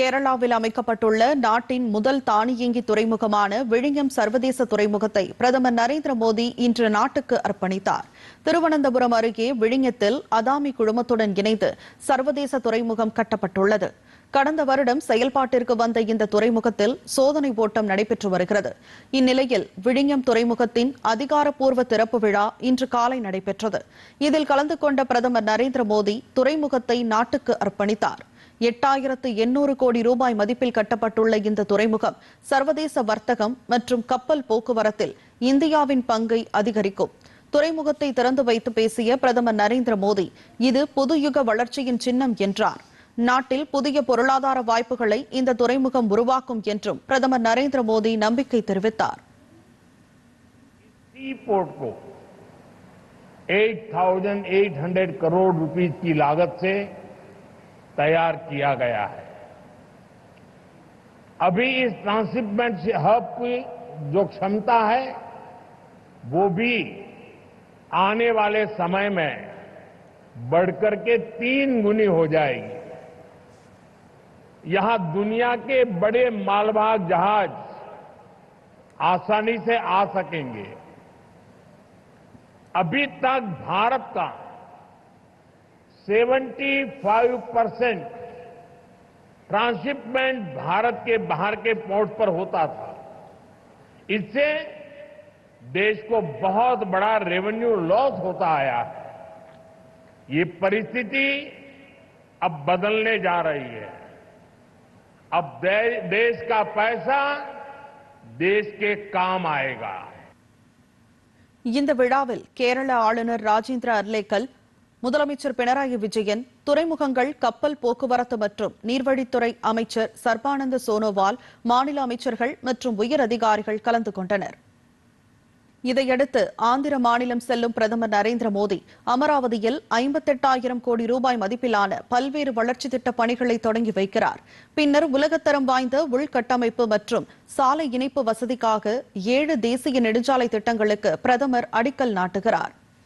கேரளாவில் அமைக்கப்பட்டுள்ள நாட்டின் முதல் தானியங்கி துறைமுகமான விழிஞம் சர்வதேச துறைமுகத்தை பிரதமர் நரேந்திர மோடி இன்று நாட்டுக்கு அர்ப்பணித்தார். திருவனந்தபுரம் அருகே விழிங்கத்தில் அதாமி குழுமத்துடன் இணைந்து சர்வதேச துறைமுகம் கட்டப்பட்டுள்ளது. கடந்த வருடம் செயல்பாட்டிற்கு வந்த இந்த துறைமுகத்தில் சோதனை ஓட்டம் நடைபெற்று வருகிறது. இந்நிலையில் விழிஞம் துறைமுகத்தின் அதிகாரப்பூர்வ திறப்பு விழா இன்று காலை நடைபெற்றது. இதில் கலந்து கொண்ட பிரதமர் நரேந்திர மோடி துறைமுகத்தை நாட்டுக்கு அர்ப்பணித்தார். எட்டாயிரத்து எண்ணூறு கோடி ரூபாய் மதிப்பில் கட்டப்பட்டுள்ள இந்த துறைமுகம் சர்வதேச வர்த்தகம் மற்றும் கப்பல் போக்குவரத்தில் இந்தியாவின் பங்கை அதிகரிக்கும் துறைமுகத்தை திறந்து வைத்து பேசிய பிரதமர் நரேந்திர மோடி இது புதுயுக வளர்ச்சியின் சின்னம் என்றார் நாட்டில் புதிய பொருளாதார வாய்ப்புகளை இந்த துறைமுகம் உருவாக்கும் என்றும் பிரதமர் நரேந்திர மோடி நம்பிக்கை தெரிவித்தார் सी पोर्ट को 8,800 करोड़ रुपीस की लागत से तैयार किया गया है। अभी इस ट्रांसशिपमेंट हब की जो क्षमता है, वो भी आने वाले समय में बढ़कर के तीन गुनी हो जाएगी। यहाँ दुनिया के बड़े मालवाहक जहाज़ आसानी से आ सकेंगे। अभी तक भारत का 75 परसेंट ट्रांसशिपमेंट भारत के बाहर के पोर्ट पर होता था इससे देश को बहुत बड़ा रेवेन्यू लॉस होता आया है ये परिस्थिति अब बदलने जा रही है अब दे, देश का पैसा देश के काम आएगा இந்த விழாவில் கேரள ஆளுநர் ராஜேந்திர அர்லேக்கல் முதலமைச்சர் பினராயி விஜயன் துறைமுகங்கள் கப்பல் போக்குவரத்து மற்றும் நீர்வழித்துறை அமைச்சர் சர்பானந்த சோனோவால் மாநில அமைச்சர்கள் மற்றும் உயர் அதிகாரிகள் கலந்து கொண்டனர். இதையடுத்து ஆந்திர மாநிலம் செல்லும் பிரதமர் நரேந்திர மோடி அமராவதியில் ஐம்பத்தெட்டாயிரம் கோடி ரூபாய் மதிப்பிலான பல்வேறு வளர்ச்சி திட்ட பணிகளை தொடங்கி வைக்கிறார். பின்னர் உலகத்தரம் வாய்ந்த உள்கட்டமைப்பு மற்றும் சாலை இணைப்பு வசதிக்காக ஏழு தேசிய நெடுஞ்சாலை திட்டங்களுக்கு பிரதமர் அடிக்கல் நாட்டுகிறார்.